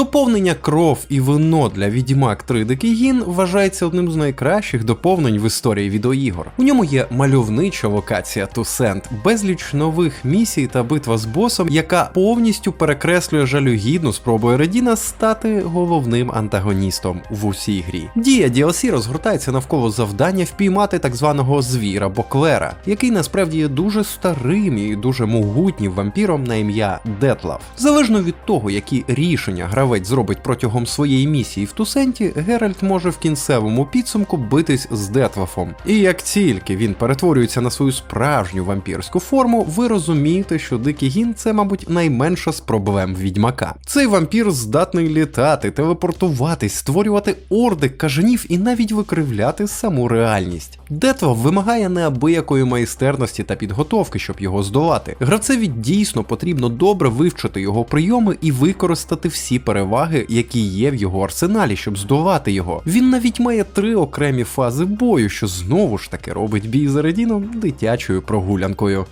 Доповнення кров і вино для Відьмак 3 Дикий вважається одним з найкращих доповнень в історії відеоігор. У ньому є мальовнича локація Тусент, безліч нових місій та битва з босом, яка повністю перекреслює жалюгідну спробу Ередіна стати головним антагоністом в усій грі. Дія DLC розгортається навколо завдання впіймати так званого звіра Боклера, який насправді є дуже старим і дуже могутнім вампіром на ім'я Детлав. Залежно від того, які рішення гравець зробить протягом своєї місії в Тусенті, Геральт може в кінцевому підсумку битись з Детлафом. І як тільки він перетворюється на свою справжню вампірську форму, ви розумієте, що Дикий Гін це, мабуть, найменша з проблем відьмака. Цей вампір здатний літати, телепортуватись, створювати орди кажанів і навіть викривляти саму реальність. Детлав вимагає неабиякої майстерності та підготовки, щоб його здолати. Гравцеві дійсно потрібно добре вивчити його прийоми і використати всі переваги, які є в його арсеналі, щоб здолати його. Він навіть має три окремі фази бою, що знову ж таки робить бій з Редіном дитячою прогулянкою.